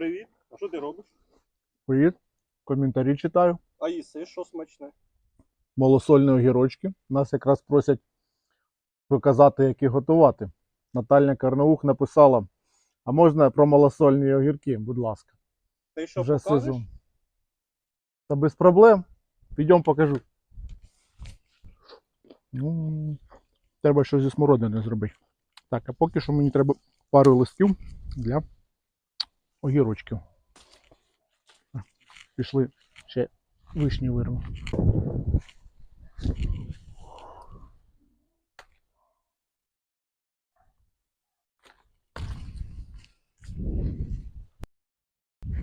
Привіт. А що ти робиш? Привіт. Коментарі читаю. А їси що смачне? Малосольні огірочки. Нас якраз просять показати, як їх готувати. Наталя Карнаух написала: а можна про малосольні огірки, будь ласка. Ти що Вже покажеш? сезон. Та без проблем. Підемо покажу. Ну, треба щось зі смородини зробити. Так, а поки що мені треба пару листків для огірочків. Пішли ще вишні вирву.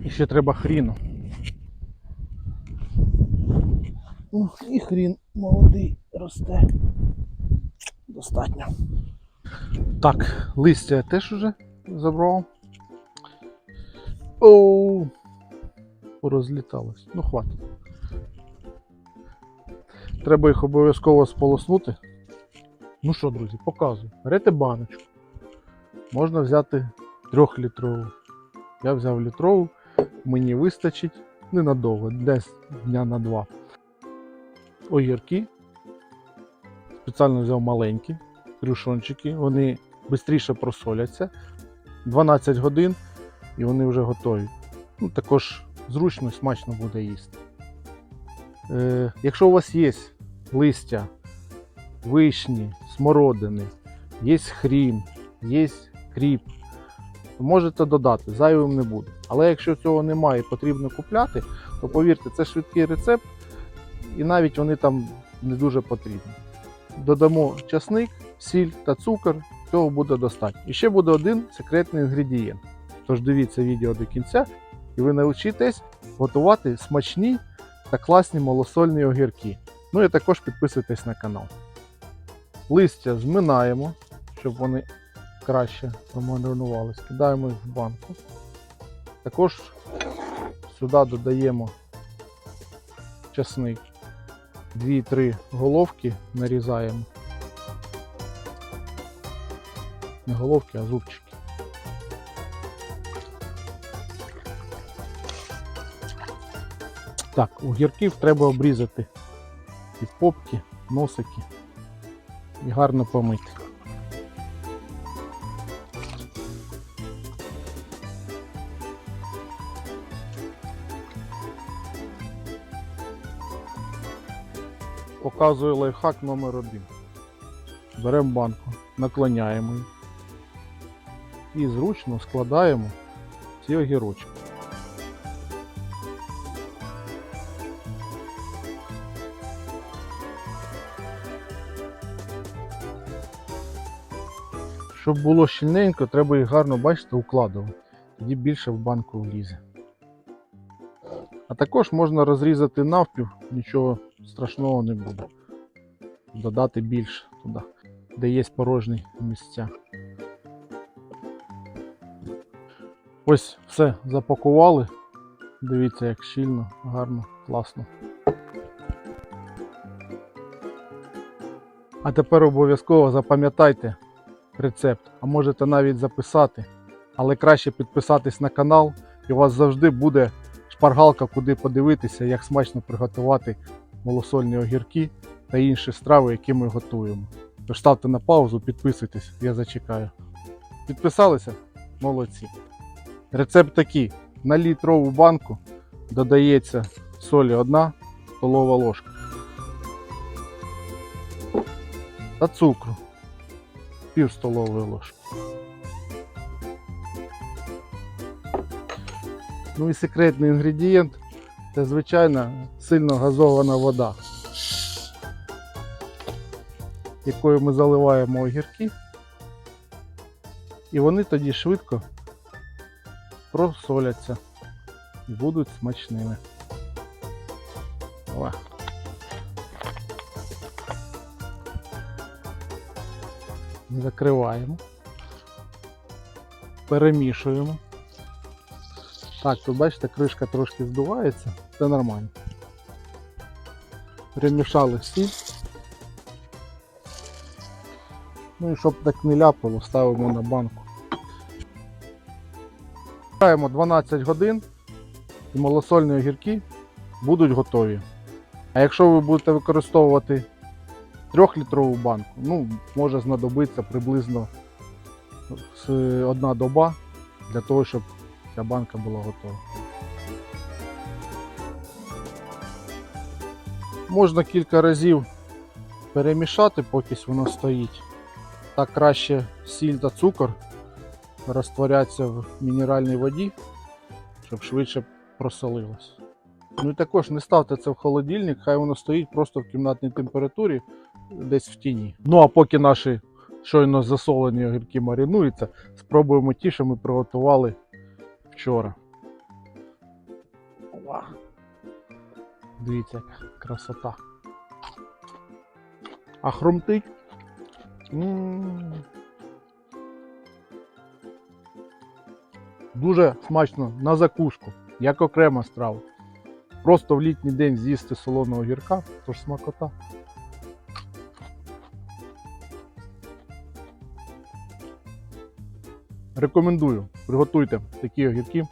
І ще треба хріну. Ну, і хрін молодий росте. Достатньо. Так, листя я теж уже забрав. Оу. Порозліталось. Ну, хватить. Треба їх обов'язково сполоснути. Ну що, друзі, показую. Берете баночку. Можна взяти трьохлітрову. Я взяв літрову, мені вистачить ненадовго, десь дня на два. Огірки. Спеціально взяв маленькі крюшончики, вони швидше просоляться. 12 годин і вони вже готові. Ну, також зручно і смачно буде їсти. Е, якщо у вас є листя, вишні, смородини, є хрін, є кріп, то можете додати, зайвим не буде. Але якщо цього немає і потрібно купляти, то повірте, це швидкий рецепт, і навіть вони там не дуже потрібні. Додамо часник, сіль та цукор, цього буде достатньо. І ще буде один секретний інгредієнт. Тож дивіться відео до кінця, і ви навчитесь готувати смачні та класні малосольні огірки. Ну і також підписуйтесь на канал. Листя зминаємо, щоб вони краще промаринувалися. Кидаємо їх в банку. Також сюди додаємо часник. 2-3 головки нарізаємо. Не головки, а зубчики. Так, огірків треба обрізати і попки, носики і гарно помити. Показую лайфхак номер один. Беремо банку, наклоняємо її і зручно складаємо ці огірочки. Щоб було щільненько, треба їх гарно, бачите, укладувати. Тоді більше в банку влізе. А також можна розрізати навпів, нічого страшного не буде. Додати більше туди, де є порожні місця. Ось все запакували. Дивіться, як щільно, гарно, класно. А тепер обов'язково запам'ятайте рецепт, а можете навіть записати. Але краще підписатись на канал, і у вас завжди буде шпаргалка, куди подивитися, як смачно приготувати малосольні огірки та інші страви, які ми готуємо. Тож ставте на паузу, підписуйтесь, я зачекаю. Підписалися? Молодці. Рецепт такий: на літрову банку додається солі 1 столова ложка та цукру пів столової ложки. Ну і секретний інгредієнт це звичайна сильно газована вода, якою ми заливаємо огірки, і вони тоді швидко просоляться і будуть смачними. О. Закриваємо, перемішуємо. Так, тут бачите, кришка трошки здувається, це нормально. Перемішали всі. Ну і щоб так не ляпало, ставимо на банку. Чекаємо 12 годин і малосольні огірки будуть готові. А якщо ви будете використовувати 3-літрову банку, ну, може знадобиться приблизно одна доба для того, щоб ця банка була готова. Можна кілька разів перемішати, поки воно стоїть. Так краще сіль та цукор розтворяться в мінеральній воді, щоб швидше просолилось. Ну і також не ставте це в холодильник, хай воно стоїть просто в кімнатній температурі, десь в тіні. Ну а поки наші щойно засолені огірки маринуються, спробуємо ті, що ми приготували вчора. Ова. Дивіться, яка красота. А хрумтить. Дуже смачно на закуску, як окрема страва. Просто в літній день з'їсти солоного гірка, тож смакота. Рекомендую, приготуйте такі огірки,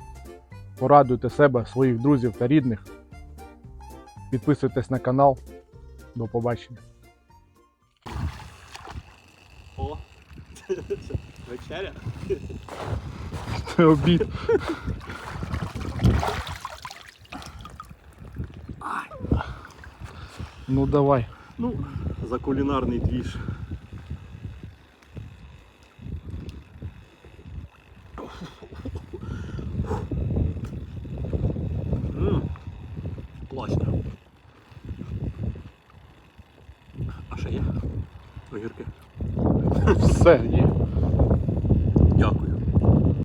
порадуйте себе, своїх друзів та рідних. Підписуйтесь на канал. До побачення. О, вечеря. Це обід. Ну давай. Ну, за кулінарний двіж. М, Класно. А ще є огірки. Все є. Дякую.